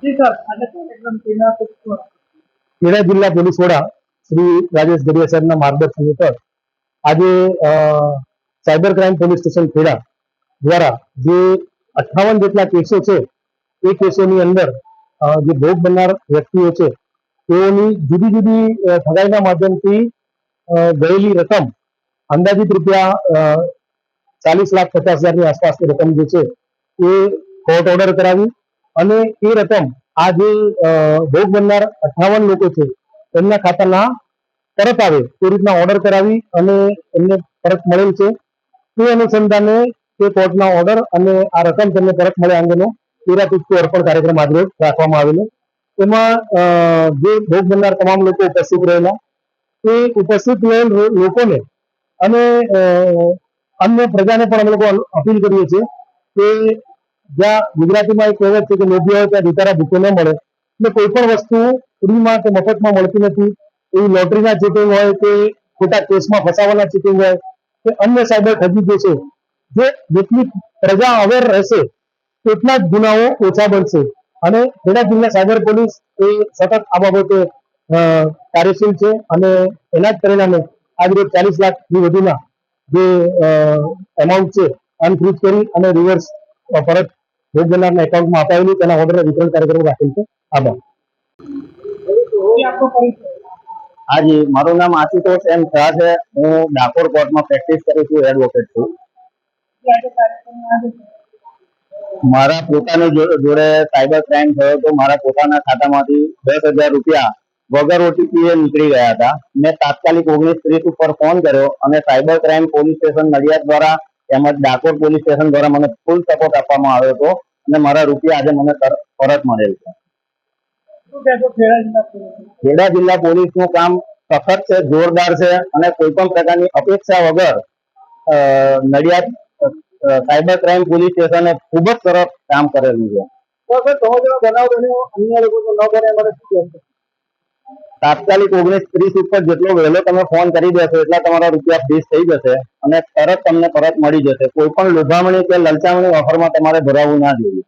ખેડા જિલ્લા પોલીસ વડા શ્રી રાજેશ ગઢિયા સાહેબના માર્ગદર્શન હેઠળ આજે cyber crime police station Kheda દ્વારા જે અઠ્ઠાવન જેટલા કેસો છે, એ કેસોની અંદર જે ભોગ બનનાર વ્યક્તિઓ છે, તેઓની જુદી જુદી ઠગાઈના માધ્યમથી ગયેલી રકમ અંદાજિત રૂપિયા ચાલીસ લાખ પચાસ હજારની આસપાસની રકમ જે છે, એ કોર્ટ ઓર્ડર કરાવી અને એ રકમ આ જે ભોગ બનનાર અઠ્ઠાવન લોકો છે, એમના ખાતાના પરત આવે તે રીતના ઓર્ડર કરાવી અને એમને પરત મળેલ છે. તે અનુસંધાને તે કોર્ટના ઓર્ડર અને આ રકમ તેમને પરત મળે અંગેનો તેરા તુસ્તુ અર્પણ કાર્યક્રમ આજે રાખવામાં આવેલો. એમાં જે ભોગ બનનાર તમામ લોકો ઉપસ્થિત રહેલા. એ ઉપસ્થિત રહેલ લોકોને અને અન્ય પ્રજાને પણ અમે લોકો અપીલ કરીએ છીએ કે જ્યાં ગુજરાતીમાં એક કહેવત છે કે લોભી હોય ત્યાં ભિખારા ભૂખે ન મળે. એટલે કોઈ પણ વસ્તુ ફ્રીમાં કે મફતમાં મળતી નથી. એવી લોટરીના ચીટિંગ હોય કે ખોટા કેસમાં ફસાવાના ચીટિંગ હોય કે અન્ય સાયબર ઠગી જે છે જે જેટલી પ્રજા અવેર રહેશે, તેટલા જ ગુનાઓ ઓછા બનશે. અને ખેડા જિલ્લા સાયબર પોલીસ એ સતત આ બાબતે કાર્યશીલ છે અને એના જ પરિણામે આજરોજ ચાલીસ લાખથી વધુના જે એમાઉન્ટ છે અનફ્રીઝ કરી અને રિવર્સ પરત ભોગ બનનારના એકાઉન્ટમાં અપાયેલું તેના ઓર્ડર વિતરણ કાર્યક્રમ રાખેલ છે. આભાર. હાજી, મારું નામ આશુતોષ એમ શાહ છે. હું ડાકોર કોર્ટમાં પ્રેક્ટિસ કરું છું એડવોકેટ છું. મારા પોતાની જોડે સાયબર ક્રાઇમ થયો તો મારા પોતાના ખાતામાંથી દસ હજાર રૂપિયા વગર ઓટીપી એ નીકળી ગયા હતા. મેં તાત્કાલિક ઓગણીસ ત્રીસ ઉપર ફોન કર્યો અને cyber crime police station Nadiad દ્વારા, તેમજ ડાકોર પોલીસ સ્ટેશન દ્વારા મને ફૂલ સપોર્ટ આપવામાં આવ્યો હતો. અને મારા રૂપિયા આજે મને પરત મળેલ છે. ખેડા જિલ્લા પોલીસ? નું કામ સખત છે જોરદાર છે અને કોઈ પણ પ્રકારની અપેક્ષા વગર નડિયાદ સાયબર ક્રાઇમ પોલીસ સ્ટેશને ખૂબ જ સરસ કામ કરેલું છે. તાત્કાલિક ઓગણીસ ત્રીસ ઉપર જેટલો વહેલો તમે ફોન કરી દેશો એટલા તમારા રૂપિયા ફ્રીઝ થઈ જશે અને તરત તમને પરત મળી જશે. કોઈ પણ લોભામણી કે લલચામણી ઓફરમાં તમારે ભરાવવું ના જોઈએ.